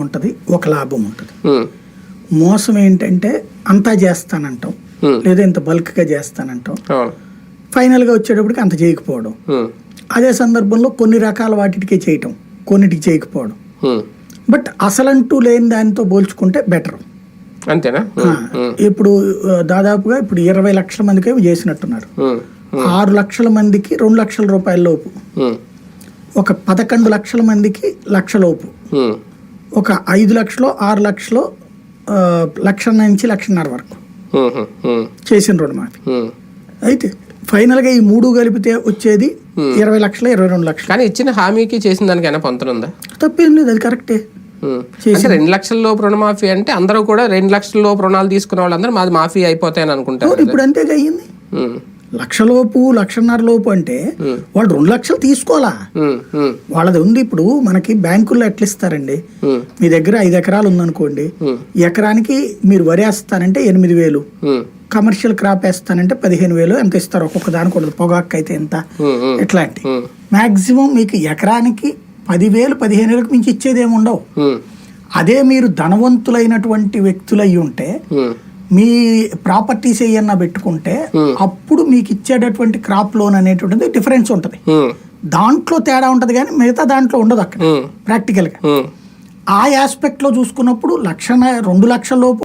ఉంటుంది ఒక లాభం ఉంటుంది. మోసం ఏంటంటే అంతా చేస్తానంటాం. లేదా ఇంత బల్క్గా చేస్తానంటాం. ఫైనల్గా వచ్చేటప్పటికి అంత చేయకపోవడం. అదే సందర్భంలో కొన్ని రకాల వాటికే చేయటం కొన్నిటికి చేయకపోవడం. బట్ అసలంటూ లేని దానితో పోల్చుకుంటే బెటర్. అంతేనా? ఇప్పుడు దాదాపుగా ఇప్పుడు ఇరవై లక్షల మందికి చేసినట్టున్నారు. ఆరు లక్షల మందికి రెండు లక్షల రూపాయల లోపు. ఒక పదకొండు లక్షల మందికి లక్ష లోపు. ఉమ్, ఒక ఐదు లక్షలు ఆరు లక్షలు లక్ష నుంచి లక్షన్నర వరకు చేసిన రుణమాఫీ. అయితే ఫైనల్గా ఈ మూడు కలిపితే వచ్చేది ఇరవై లక్షలు ఇరవై రెండు లక్షలు. కానీ ఇచ్చిన హామీకి చేసిన దానికి ఏమైనా పొంతనుందా తప్పేం లేదు అది కరెక్టే రెండు లక్షల లోపు రుణమాఫీ అంటే అందరూ కూడా రెండు లక్షల లోపు రుణాలు తీసుకున్న వాళ్ళందరూ మాది మాఫీ అయిపోతాయని అనుకుంటారు ఇప్పుడు అంతేగా అయ్యింది. లక్షలోపు లక్షన్నర లోపు అంటే వాళ్ళు రెండు లక్షలు తీసుకోవాలా? వాళ్ళది ఉంది ఇప్పుడు మనకి బ్యాంకుల్లో ఎట్లా ఇస్తారండి. మీ దగ్గర ఐదు ఎకరాలు ఉందనుకోండి. ఎకరానికి మీరు వరి వేస్తానంటే ఎనిమిది వేలు. కమర్షియల్ క్రాప్ వేస్తానంటే పదిహేను వేలు ఎంత ఇస్తారు? ఒక్కొక్క దానికి ఉండదు. పొగాకు అయితే ఎంత? ఇట్లాంటి. మాక్సిమం మీకు ఎకరానికి పదివేలు పదిహేను వేలకు మించి ఇచ్చేది ఏమి ఉండవు అదే మీరు ధనవంతులైనటువంటి వ్యక్తులు అయి ఉంటే మీ ప్రాపర్టీస్ ఏమన్నా పెట్టుకుంటే అప్పుడు మీకు ఇచ్చేటటువంటి క్రాప్ లోన్ అనేటువంటిది డిఫరెన్స్ ఉంటుంది. ఉమ్, దాంట్లో తేడా ఉంటుంది కానీ మిగతా దాంట్లో ఉండదు అక్కడ. ప్రాక్టికల్గా ఉమ్. ఆ ఆస్పెక్ట్లో చూసుకున్నప్పుడు లక్ష రెండు లక్షల లోపు